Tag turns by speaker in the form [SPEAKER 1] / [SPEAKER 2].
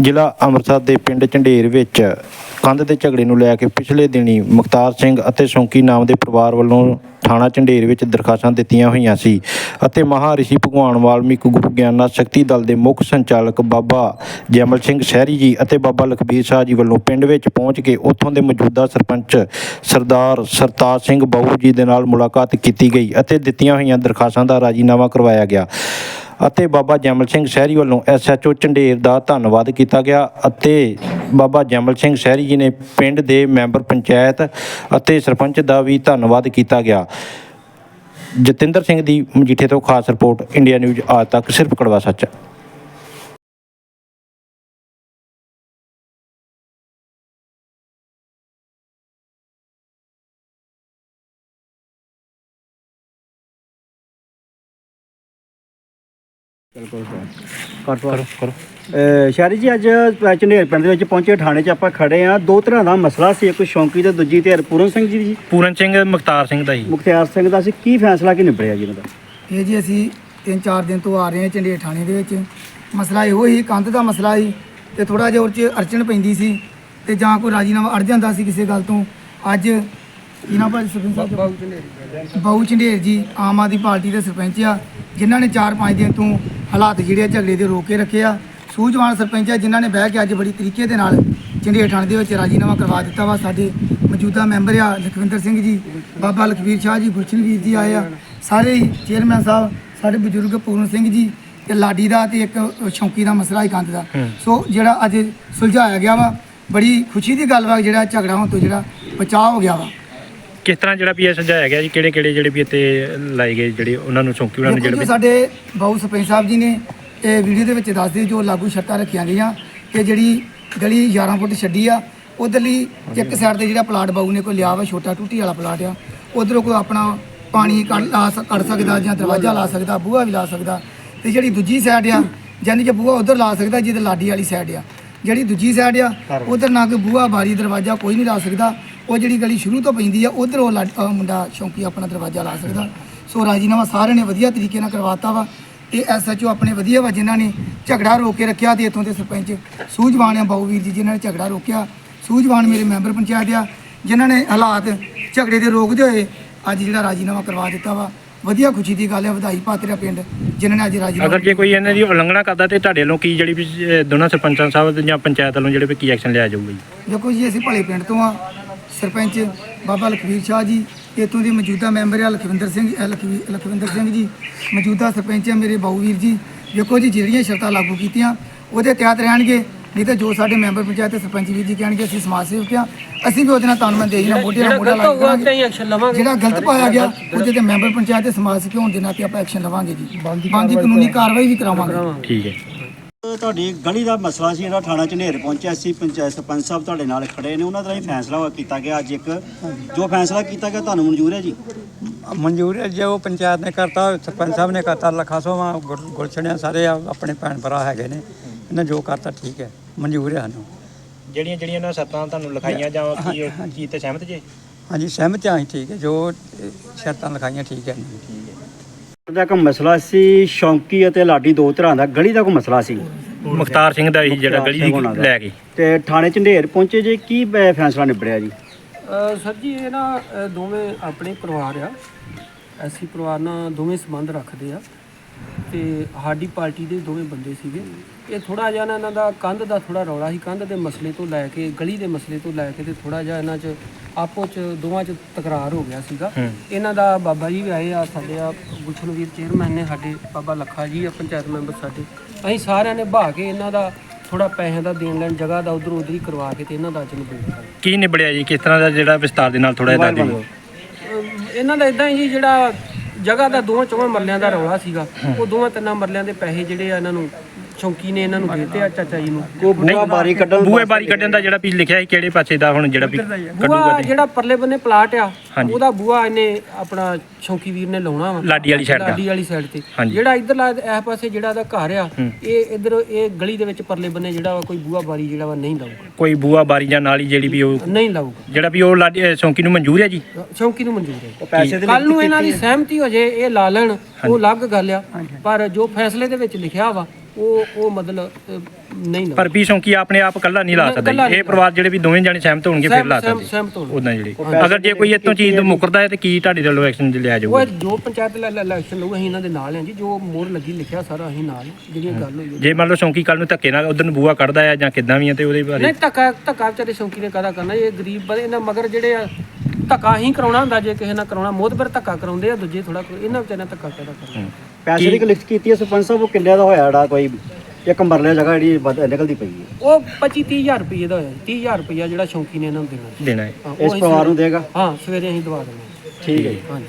[SPEAKER 1] ਜ਼ਿਲ੍ਹਾ ਅੰਮ੍ਰਿਤਸਰ ਦੇ ਪਿੰਡ ਝੰਡੇਰ ਵਿੱਚ ਕੰਧ ਦੇ ਝਗੜੇ ਨੂੰ ਲੈ ਕੇ ਪਿਛਲੇ ਦਿਨੀ ਮੁਖਤਾਰ ਸਿੰਘ ਅਤੇ ਸ਼ੌਂਕੀ ਨਾਮ ਦੇ ਪਰਿਵਾਰ ਵੱਲੋਂ ਥਾਣਾ ਝੰਡੇਰ ਵਿੱਚ ਦਰਖਾਸਤਾਂ ਦਿੱਤੀਆਂ ਹੋਈਆਂ ਸੀ ਅਤੇ ਮਹਾਰਿਸ਼ੀ ਭਗਵਾਨ ਵਾਲਮੀਕ ਗੁਰੂ ਗਿਆਨਾ ਸ਼ਕਤੀ ਦਲ ਦੇ ਮੁੱਖ ਸੰਚਾਲਕ ਬਾਬਾ ਜੈਮਲ ਸਿੰਘ ਸ਼ਹਿਰੀ ਜੀ ਅਤੇ ਬਾਬਾ ਲਖਬੀਰ ਸ਼ਾਹ ਜੀ ਵੱਲੋਂ ਪਿੰਡ ਵਿੱਚ ਪਹੁੰਚ ਕੇ ਉੱਥੋਂ ਦੇ ਮੌਜੂਦਾ ਸਰਪੰਚ ਸਰਦਾਰ ਸਰਤਾਜ ਸਿੰਘ ਬਾਹੂ ਜੀ ਦੇ ਨਾਲ ਮੁਲਾਕਾਤ ਕੀਤੀ ਗਈ ਅਤੇ ਦਿੱਤੀਆਂ ਹੋਈਆਂ ਦਰਖਾਸਤਾਂ ਦਾ ਰਾਜੀਨਾਮਾ ਕਰਵਾਇਆ ਗਿਆ। ਅਤੇ ਬਾਬਾ ਜੈਮਲ ਸਿੰਘ ਸ਼ਹਿਰੀ ਵੱਲੋਂ ਐਸਐਚਓ ਝੰਡੇਰ ਦਾ ਧੰਨਵਾਦ ਕੀਤਾ ਗਿਆ ਅਤੇ ਬਾਬਾ ਜੈਮਲ ਸਿੰਘ ਸ਼ਹਿਰੀ ਜੀ ਨੇ ਪਿੰਡ ਦੇ ਮੈਂਬਰ ਪੰਚਾਇਤ ਅਤੇ ਸਰਪੰਚ ਦਾ ਵੀ ਧੰਨਵਾਦ ਕੀਤਾ ਗਿਆ। ਜਤਿੰਦਰ ਸਿੰਘ ਦੀ ਮਜੀਠੇ ਤੋਂ ਖਾਸ ਰਿਪੋਰਟ, ਇੰਡੀਆ ਨਿਊਜ਼ ਆਜ ਤੱਕ, ਸਿਰਫ ਕੜਵਾ ਸੱਚ। ਹੈ
[SPEAKER 2] ਕਰੋ ਕਰੋ। ਸ਼ਹਿਰੀ ਜੀ ਅੱਜ ਅ, ਝੰਡੇਰ ਪਿੰਡ ਦੇ ਵਿੱਚ ਪਹੁੰਚੇ ਥਾਣੇ 'ਚ ਆਪਾਂ ਖੜੇ ਆ। ਦੋ ਤਰ੍ਹਾਂ ਦਾ ਮਸਲਾ ਸੀ ਇੱਕ ਸ਼ੌਂਕੀ ਤੇ ਦੂਜੀ ਧਿਰ ਪੂਰਨ ਸਿੰਘ ਜੀ ਦੀ।
[SPEAKER 1] ਪੂਰਨ ਸਿੰਘ ਮੁਖਤਾਰ ਸਿੰਘ ਦਾ ਹੀ
[SPEAKER 2] ਮੁਖਤਿਆਰ ਸਿੰਘ ਦਾ ਸੀ। ਕੀ ਫੈਸਲਾ ਕੀ ਨਿਬੜਿਆ ਜੀ ਇਹਨਾਂ ਦਾ?
[SPEAKER 3] ਇਹ ਜੀ ਅਸੀਂ ਤਿੰਨ ਚਾਰ ਦਿਨ ਤੋਂ ਆ ਰਹੇ ਹਾਂ ਝੰਡੇਰ ਥਾਣੇ ਦੇ ਵਿੱਚ। ਮਸਲਾ ਇਹੋ ਹੀ ਕੰਧ ਦਾ ਮਸਲਾ ਸੀ ਤੇ ਥੋੜਾ ਜਿਹਾ ਉਹ 'ਚ ਅੜਚਣ ਪੈਂਦੀ ਸੀ ਤੇ ਜਾਂ ਕੋਈ ਰਾਜੀਨਾਮਾ ਅੜ ਜਾਂਦਾ ਸੀ ਕਿਸੇ ਗੱਲ ਤੋਂ। ਅੱਜ ਇਹਨਾਂ ਭਾਜੀ ਸਰਪੰਚ ਸਾਹਿਬ? ਬਾਊ ਝੰਡੇਰ ਜੀ। ਆਮ ਆਦਮੀ ਪਾਰਟੀ ਦੇ ਸਰਪੰਚ ਆ ਜਿਨ੍ਹਾਂ ਨੇ 4-5 ਦਿਨ ਤੋਂ ਹਾਲਾਤ ਜਿਹੜੇ ਆ ਝਗੜੇ ਦੇ ਰੋਕ ਕੇ ਰੱਖੇ ਆ। ਸੂਝਵਾਨ ਸਰਪੰਚ ਆ ਜਿਨ੍ਹਾਂ ਨੇ ਬਹਿ ਕੇ ਅੱਜ ਬੜੀ ਤਰੀਕੇ ਦੇ ਨਾਲ ਝੰਡੇਰ ਥਾਣੇ ਦੇ ਵਿੱਚ ਰਾਜੀਨਾਮਾ ਕਰਵਾ ਦਿੱਤਾ ਵਾ। ਸਾਡੇ ਮੌਜੂਦਾ ਮੈਂਬਰ ਆ ਲਖਵਿੰਦਰ ਸਿੰਘ ਜੀ ਬਾਬਾ ਲਖਵੀਰ ਸ਼ਾਹ ਜੀ ਗੁਰਸ਼ਨ ਵੀਰ ਜੀ ਆਏ ਆ। ਸਾਰੇ ਹੀ ਚੇਅਰਮੈਨ ਸਾਹਿਬ ਸਾਡੇ ਬਜ਼ੁਰਗ ਪੂਰਨ ਸਿੰਘ ਜੀ ਤੇ ਲਾਡੀ ਦਾ ਤੇ ਇੱਕ ਸ਼ੌਂਕੀ ਦਾ ਮਸਲਾ ਹੀ ਕੰਧ ਦਾ। ਸੋ ਜਿਹੜਾ ਅੱਜ ਸੁਲਝਾਇਆ ਗਿਆ ਵਾ ਬੜੀ ਖੁਸ਼ੀ ਦੀ ਗੱਲ ਵਾ ਜਿਹੜਾ ਝਗੜਾ ਹੋਣ ਤੋਂ ਜਿਹੜਾ ਬਚਾਅ ਹੋ ਗਿਆ ਵਾ।
[SPEAKER 1] ਕਿਸ ਤਰ੍ਹਾਂ ਜਿਹੜਾ ਵੀ ਇਹ ਸੁਝਾਇਆ ਗਿਆ ਜੀ ਕਿਹੜੇ ਕਿਹੜੇ ਜਿਹੜੇ ਵੀ ਇੱਥੇ ਲਾਏ ਗਏ ਜਿਹੜੇ ਉਹਨਾਂ ਨੂੰ ਚੌਂਕੀ ਉਹਨਾਂ ਨੂੰ
[SPEAKER 3] ਦੇਖੋ
[SPEAKER 1] ਜਿਹੜੇ
[SPEAKER 3] ਜੀ
[SPEAKER 1] ਵੀ
[SPEAKER 3] ਸਾਡੇ ਬਾਊ ਸਰਪੰਚ ਸਾਹਿਬ ਜੀ ਨੇ ਇਹ ਵੀਡੀਓ ਦੇ ਵਿੱਚ ਦੱਸਦੇ ਜੋ ਲਾਗੂ ਸ਼ਰਤਾਂ ਰੱਖੀਆਂ ਗਈਆਂ। ਕਿ ਜਿਹੜੀ ਗਲੀ 11 ਫੁੱਟ ਛੱਡੀ ਆ ਉਧਰਲੀ ਇੱਕ ਸਾਈਡ ਤੇ ਜਿਹੜਾ ਪਲਾਟ ਬਾਊ ਨੇ ਕੋਈ ਲਿਆ ਵਾ ਛੋਟਾ ਟੂਟੀ ਵਾਲਾ ਪਲਾਟ ਆ ਉਧਰੋਂ ਕੋਈ ਆਪਣਾ ਪਾਣੀ ਕੱਢ ਲਾ ਕੱਢ ਸਕਦਾ ਜਾਂ ਦਰਵਾਜ਼ਾ ਲਾ ਸਕਦਾ ਬੂਹਾ ਵੀ ਲਾ ਸਕਦਾ। ਤੇ ਜਿਹੜੀ ਦੂਜੀ ਸਾਈਡ ਆ ਯਾਨੀ ਕਿ ਬੂਹਾ ਉਧਰ ਲਾ ਸਕਦਾ ਜਿਹਦੇ ਲਾਡੀ ਵਾਲੀ ਸਾਈਡ ਆ। ਜਿਹੜੀ ਦੂਜੀ ਸਾਈਡ ਆ ਉਧਰ ਨਾ ਕੋਈ ਬੂਹਾ ਬਾਰੀ ਦਰਵਾਜ਼ਾ ਕੋਈ ਨਹੀਂ ਲਾ ਸਕਦਾ। ਉਹ ਜਿਹੜੀ ਗਲੀ ਸ਼ੁਰੂ ਤੋਂ ਪੈਂਦੀ ਆ ਉਧਰ ਉਹ ਅਹ ਮੁੰਡਾ ਸ਼ੌਂਕੀ ਆਪਣਾ ਦਰਵਾਜ਼ਾ ਲਾ ਸਕਦਾ। ਸੋ ਰਾਜੀਨਾਮਾ ਸਾਰਿਆਂ ਨੇ ਵਧੀਆ ਤਰੀਕੇ ਨਾਲ ਕਰਵਾਤਾ ਵਾ ਤੇ ਐਸਐਚਓ ਆਪਣੇ ਵਧੀਆ ਵਾ ਜਿਨ੍ਹਾਂ ਨੇ ਝਗੜਾ ਰੋਕ ਕੇ ਰੱਖਿਆ ਤੇ ਇੱਥੋਂ ਦੇ ਸਰਪੰਚ ਸੂਝਵਾਨ ਆ ਬਾਊ ਵੀਰ ਜੀ ਜਿਨ੍ਹਾਂ ਨੇ ਝਗੜਾ ਰੋਕਿਆ। ਸੂਝਵਾਨ ਮੇਰੇ ਮੈਂਬਰ ਪੰਚਾਇਤ ਆ ਜਿਨ੍ਹਾਂ ਨੇ ਹਾਲਾਤ ਝਗੜੇ ਦੇ ਰੋਕਦੇ ਹੋਏ ਅੱਜ ਜਿਹੜਾ ਰਾਜੀਨਾਮਾ ਕਰਵਾ ਦਿੱਤਾ ਵਾ। ਵਧੀਆ ਖੁਸ਼ੀ ਦੀ ਗੱਲ ਹੈ ਵਧਾਈ ਪਾਤਰਾ ਪਿੰਡ ਜਿਨ੍ਹਾਂ ਨੇ ਅੱਜ ਰਾਜੀਨਾਮਾ
[SPEAKER 1] ਅਗਰ ਜੇ ਕੋਈ ਇਹਨਾਂ ਦੀ ਉਲੰਘਣਾ ਕਰਦਾ ਤੇ ਤੁਹਾਡੇ ਵੱਲੋਂ ਕੀ ਜਿਹੜੀ ਵੀ ਅਹ, ਦੋਨਾਂ ਸਰਪੰਚਾਂ ਸਾਹਿਬ ਜਾਂ ਪੰਚਾਇਤ ਵੱਲੋਂ ਜਿਹੜੇ ਵੀ ਕੀ ਐਕਸ਼ਨ ਲਿਆ ਜਾਊਗਾ ਜੀ?
[SPEAKER 3] ਦੇਖੋ ਜੀ ਅਸੀਂ ਭਲੇ ਪਿੰਡ ਤੋਂ ਆ ਸਰਪੰਚ ਬਾਬਾ ਲਖਵੀਰ ਸ਼ਾਹ ਜੀ ਇੱਥੋਂ ਦੇ ਮੌਜੂਦਾ ਮੈਂਬਰ ਆ ਲਖਵਿੰਦਰ ਸਿੰਘ ਲਖਵਿੰਦਰ ਸਿੰਘ ਜੀ ਮੌਜੂਦਾ ਸਰਪੰਚ ਆ ਮੇਰੇ ਬਾਊ ਵੀਰ ਜੀ। ਦੇਖੋ ਜੀ ਜਿਹੜੀਆਂ ਸ਼ਰਤਾਂ ਲਾਗੂ ਕੀਤੀਆਂ ਉਹਦੇ ਤਹਿਤ ਰਹਿਣਗੇ ਨਹੀਂ ਤਾਂ ਜੋ ਸਾਡੇ ਮੈਂਬਰ ਪੰਚਾਇਤ ਤੇ ਸਰਪੰਚ ਵੀਰ ਜੀ ਕਹਿਣਗੇ ਅਸੀਂ ਸਮਾਜ ਸੇਵਕ ਆ ਅਸੀਂ ਵੀ ਉਹਦੇ ਨਾਲ ਤਾਨਮਨ ਦੇਈ ਨਾਲ ਮੋਢੇ ਨਾਲ ਮੋਢਾ ਲਾ ਕੇ ਜਿਹੜਾ ਗਲਤ ਪਾਇਆ ਗਿਆ ਉਹਦੇ ਤੇ ਮੈਂਬਰ ਪੰਚਾਇਤ ਤੇ ਸਮਾਜ ਸੇਵਕ ਹੋਣ ਦੇ ਨਾਤੇ ਆਪਾਂ ਐਕਸ਼ਨ ਲਵਾਂਗੇ ਜੀ। ਬਣਦੀ ਕਾਨੂੰਨੀ ਕਾਰਵਾਈ ਵੀ ਕਰਾਵਾਂਗੇ।
[SPEAKER 1] ਠੀਕ ਹੈ।
[SPEAKER 2] ਤੁਹਾਡੀ ਗਲੀ ਦਾ ਮਸਲਾ ਸੀ ਜਿਹੜਾ ਥਾਣਾ ਝੰਡੇਰ ਪਹੁੰਚਿਆ ਸੀ ਪੰਚਾਇਤ ਸਰਪੰਚ ਸਾਹਿਬ ਤੁਹਾਡੇ ਨਾਲ ਖੜੇ ਨੇ ਉਹਨਾਂ ਦਾ ਹੀ ਫੈਸਲਾ ਕੀਤਾ ਗਿਆ ਅੱਜ ਇੱਕ। ਜੋ ਫੈਸਲਾ ਕੀਤਾ ਗਿਆ ਤੁਹਾਨੂੰ ਮਨਜ਼ੂਰ ਹੈ ਜੀ?
[SPEAKER 4] ਮਨਜ਼ੂਰ ਹੈ ਜੋ ਪੰਚਾਇਤ ਨੇ ਕਰਤਾ ਸਰਪੰਚ ਸਾਹਿਬ ਨੇ ਕਰਤਾ ਲੱਖਾ ਸੋਵਾ ਗੁਲਛਣਿਆ ਸਾਰੇ ਆ- ਆਪਣੇ ਭੈਣ ਭਰਾ ਹੈਗੇ ਨੇ ਇਹਨਾਂ ਜੋ ਕਰਤਾ ਠੀਕ ਹੈ ਮਨਜ਼ੂਰ ਹੈ ਸਾਨੂੰ।
[SPEAKER 1] ਜਿਹੜੀਆਂ ਜਿਹੜੀਆਂ ਇਹਨਾਂ ਸੱਤਾਂ ਤੁਹਾਨੂੰ ਲਿਖਾਈਆਂ ਜਾਂ ਕੀ ਕੀ ਤੇ ਸਹਿਮਤ ਜੇ?
[SPEAKER 4] ਹਾਂਜੀ ਸਹਿਮਤ ਹਾਂ ਠੀਕ ਹੈ ਜੋ ਸ਼ਰਤਾਂ ਲਿਖਾਈਆਂ ਠੀਕ ਹੈ।
[SPEAKER 2] ਦਾ ਇੱਕ ਮਸਲਾ ਸੀ ਸ਼ੌਂਕੀ ਅਤੇ ਲਾਡੀ ਦੋ ਤਰ੍ਹਾਂ ਦਾ ਗਲੀ ਦਾ ਕੋਈ ਮਸਲਾ ਸੀ।
[SPEAKER 1] ਮੁਖਤਾਰ ਸਿੰਘ ਦਾ ਹੀ ਜਿਹੜਾ ਗਲੀ ਦੀ। ਲੈ ਕੇ।
[SPEAKER 2] ਤੇ ਥਾਣੇ ਝੰਡੇਰ ਪਹੁੰਚੇ ਜੇ ਕੀ ਫੈਸਲਾ ਨਿਬੜਿਆ ਜੀ?
[SPEAKER 5] ਸਰ ਜੀ ਇਹ ਨਾ ਦੋਵੇਂ ਆਪਣੇ ਪਰਿਵਾਰ ਆ। ਐਸੀ ਪਰਿਵਾਰ ਨਾਲ ਦੋਵੇਂ ਸੰਬੰਧ ਰੱਖਦੇ ਆ। ਤੇ ਸਾਡੀ ਪਾਰਟੀ ਦੇ ਦੋਵੇਂ ਬੰਦੇ ਸੀਗੇ। ਇਹ ਥੋੜਾ ਜਿਹਾ ਨਾ ਇਹਨਾਂ ਦਾ ਕੰਧ ਦਾ ਥੋੜਾ ਰੌਲਾ ਸੀ। ਕੰਧ ਦੇ ਮਸਲੇ ਤੋਂ ਲੈ ਕੇ ਗਲੀ ਦੇ ਮਸਲੇ ਤੋਂ ਲੈ ਕੇ ਤੇ ਥੋੜਾ ਜਿਹਾ ਇਹਨਾਂ 'ਚ ਆਪੋ 'ਚ ਦੋਵਾਂ 'ਚ ਤਕਰਾਰ ਹੋ ਗਿਆ ਸੀਗਾ। ਇਹਨਾਂ ਦਾ ਬਾਬਾ ਜੀ ਵੀ ਆਏ ਆ ਸਾਡੇ ਆ ਗੁਲਸ਼ਨ ਵੀਰ ਚੇਅਰਮੈਨ ਨੇ ਸਾਡੇ ਬਾਬਾ ਲੱਖਾ ਜੀ ਆ ਪੰਚਾਇਤ ਮੈਂਬਰ ਸਾਡੇ। ਅਸੀਂ ਸਾਰਿਆਂ ਨੇ ਬਹਾ ਕੇ ਇਹਨਾਂ ਦਾ ਥੋੜਾ ਪੈਸਿਆਂ ਦਾ ਦੇਣ ਲੈਣ ਜਗ੍ਹਾ ਦਾ ਉਧਰ ਉਧਰ ਹੀ ਕਰਵਾ ਕੇ ਤੇ ਇਹਨਾਂ ਦਾ ਅੱਜ ਨਿਬੇੜ
[SPEAKER 1] ਕੀ ਨਿਬੜਿਆ ਜੀ? ਕਿਸ ਤਰ੍ਹਾਂ ਦਾ ਜਿਹੜਾ ਵਿਸਤਾਰ ਦੇ ਨਾਲ ਥੋੜਾ ਜਿਹਾ ਦੱਸ ਦਿਓ।
[SPEAKER 5] ਇਹਨਾਂ ਦਾ ਇਦਾਂ ਹੀ ਜੀ ਜਿਹੜਾ ਜਗ੍ਹਾ ਦਾ ਦੋਵਾਂ ਚੋਵਾਂ ਮਰਲਿਆਂ ਦਾ ਰੌਲਾ ਸੀਗਾ। ਉਹ ਦੋਵਾਂ ਤਿੰਨਾਂ ਮਰਲਿਆਂ ਦੇ ਪੈਸੇ ਜਿਹੜੇ ਆ ਇਹਨਾਂ ਨੂੰ ਚੌਂਕੀ ਨੇ ਇਹਨਾਂ ਨੂੰ ਦੇਤੇ ਆ ਚਾਚਾ ਜੀ ਨੂੰ?
[SPEAKER 2] ਕੋ ਬੂਆ ਬਾਰੀ ਕੱਢਣ
[SPEAKER 1] ਬੂਹੇ ਬਾਰੀ ਕੱਢਣ ਦਾ ਜਿਹੜਾ ਵੀ ਲਿਖਿਆ ਸੀ ਕਿਹੜੇ ਪਾਸੇ ਦਾ ਹੁਣ ਜਿਹੜਾ ਵੀ ਕੱਢੂਗਾ
[SPEAKER 5] ਬੂਆ
[SPEAKER 1] ਤੇ।
[SPEAKER 5] ਜਿਹੜਾ ਪਰਲੇ ਬੰਨੇ ਪਲਾਟ ਆ
[SPEAKER 1] ਹਾਂਜੀ।
[SPEAKER 5] ਉਹਦਾ ਬੂਆ ਇਹਨੇ ਆਪਣਾ ਚੌਂਕੀ ਵੀਰ ਨੇ ਲਾਉਣਾ ਵਾ।
[SPEAKER 1] ਲਾਡੀ ਵਾਲੀ side ਦਾ।
[SPEAKER 5] ਲਾਡੀ ਵਾਲੀ ਸਾਈਡ ਤੇ।
[SPEAKER 1] ਹਾਂਜੀ।
[SPEAKER 5] ਜਿਹੜਾ ਇਧਰਲਾ ਇਸ ਪਾਸੇ ਜਿਹੜਾ ਦਾ ਘਰ ਆ ਇਹ ਇਧਰ ਇਹ ਗਲੀ ਦੇ ਵਿੱਚ ਪਰਲੇ ਬੰਨੇ ਜਿਹੜਾ ਵਾ ਕੋਈ ਬੂਆ ਬਾਰੀ ਜਿਹੜਾ ਵਾ ਨਹੀਂ ਲਾਊਗਾ।
[SPEAKER 1] ਕੋਈ ਬੂਹਾ ਬਾਰੀ ਜਾਂ ਨਾਲ ਜਿਹੜੀ ਵੀ ਉਹ
[SPEAKER 5] ਨਹੀਂ ਲਾਊਗਾ।
[SPEAKER 1] ਜਿਹੜਾ ਵੀ ਉਹ ਲਾਡੀ ਅਹ ਸੌਂਕੀ ਨੂੰ ਮਨਜ਼ੂਰ ਹੈ ਜੀ?
[SPEAKER 5] ਚੌਂਕੀ ਨੂੰ ਮਨਜ਼ੂਰ ਹੈ।
[SPEAKER 2] ਪੈਸੇ ਦੇ
[SPEAKER 5] ਕੱਲ ਨੂੰ ਇਹਨਾਂ ਦੀ ਸਹਿਮਤੀ ਹੋ ਜੇ ਇਹ ਲਾ ਲੈਣ ਉਹ ਅਲੱਗ ਗੱਲ ਆ। ਪਰ ਜੋ ਫੈਸਲੇ ਦੇ ਵਿੱਚ ਲਿਖਿਆ ਵਾ ਉਹ ਉਹ ਮਤਲਬ ਨਹੀਂ ਨਾ।
[SPEAKER 1] ਪਰ ਵੀ ਸ਼ੌਂਕੀ ਆਪਣੇ ਆਪ ਇਕੱਲਾ ਨਹੀਂ ਲਾ ਸਕਦਾ। ਇਹ ਪਰਿਵਾਰ ਜਿਹੜੇ ਵੀ ਦੋਵੇਂ ਜਾਣੇ ਸਹਿਮਤ ਹੋਣਗੇ ਫਿਰ
[SPEAKER 5] ਸਹਿਮ-
[SPEAKER 1] ਲਾ
[SPEAKER 5] ਸਹਿਮ-
[SPEAKER 1] ਸਕਦੇ।
[SPEAKER 5] ਸਹਿਮਤ ਹੋਣ
[SPEAKER 1] ਉਦਾਂ ਜਿਹੜੀ ਅਗਰ ਜੇ ਕੋਈ ਇਤੋਂ ਚੀਜ਼ ਤੋਂ ਮੁਕਰਦਾ ਹੈ ਤੇ ਕੀ ਤੁਹਾਡੇ ਵੱਲੋਂ ਐਕਸ਼ਨ ਲਿਆ
[SPEAKER 5] ਉਹ
[SPEAKER 1] ਜਾਊਗਾ
[SPEAKER 5] ਜੋ ਪੰਚਾਇਤ ਲ- ਲ- ਇਲੈਕਸ਼ਨ ਲਊ ਅਸੀਂ ਇਹਨਾਂ ਦੇ ਨਾਲ ਹਾਂ ਜੀ। ਜੋ ਮੋਹਰ ਲੱਗੀ ਲਿਖਿਆ ਸਾਰਾ ਅਸੀਂ ਨਾਲ ਹਾਂ। ਜਿਹੜੀਆਂ ਗੱਲ ਹੋਈ
[SPEAKER 1] ਜੇ ਮੰਨ ਲਓ ਸ਼ੌਂਕੀ ਕੱਲ ਨੂੰ ਧੱਕੇ ਨਾਲ ਉਧਰ ਨੂੰ ਬੂਆ ਕੱਢਦਾ ਹੈ ਜਾਂ ਕਿੱਦਾਂ ਵੀ ਹੈ ਤੇ ਉਹਦੇ ਬਾਰੇ
[SPEAKER 5] ਨਹੀਂ ਧੱਕਾ ਧੱਕਾ ਵਿਚਾਰੇ ਸ਼ੌਂਕੀ ਨੇ ਕਾਹਦਾ ਕਰਨਾ? ਇਹ ਗਰੀਬ ਬੰਦੇ ਇਹਨਾਂ ਮਗਰ ਜਿਹੜੇ ਆ ਧੱਕਾ ਹੀ ਕਰਾਉਣਾ ਹੁੰਦਾ ਜੇ ਕਿਸੇ ਨਾਲ ਕਰਾਉਣਾ ਮੋਦਬਰ ਧੱਕਾ ਕਰਾਉਂਦੇ ਆ ਦੂਜੇ ਥੋੜਾ ਇਹਨਾਂ ਵਿਚਾਰਿਆਂ ਧੱਕਾ ਕਾਹਦਾ ਕਰਨਾ?
[SPEAKER 2] ਪੈਸੇ ਦੀ ਲਿਖਤ ਕੀਤੀ ਹੈ ਸਰਪੰਚ ਸਾਹਿਬ ਉਹ ਕਿੰਨੇ ਦਾ ਹੋਇਆ ਜਿਹੜਾ ਕੋਈ ਇੱਕ ਮਰਲੇ ਜਗ੍ਹਾ ਜਿਹੜੀ ਵੱਧ- ਨਿਕਲਦੀ ਪਈ ਹੈ?
[SPEAKER 5] ਉਹ 25 30000 ਰੁਪਏ ਦਾ ਹੋਇਆ 30000 ਰੁਪਏ ਜਿਹੜਾ ਸ਼ੌਂਕੀ ਨੇ ਇਹਨਾਂ ਨੂੰ ਦੇਣਾ
[SPEAKER 1] ਦੇਣਾ ਹੈ।
[SPEAKER 5] ਹਾਂ, ਉਹ
[SPEAKER 2] ਇਸ
[SPEAKER 5] ਅਸੀਂ
[SPEAKER 2] ਪਰਿਵਾਰ ਨੂੰ ਦੇਗਾ?
[SPEAKER 5] ਹਾਂ ਸਵੇਰੇ ਅਸੀਂ ਦਵਾ ਦਿੰਦੇ ਹਾਂ।
[SPEAKER 2] ਠੀਕ ਹੈ ਜੀ।
[SPEAKER 5] ਹਾਂਜੀ।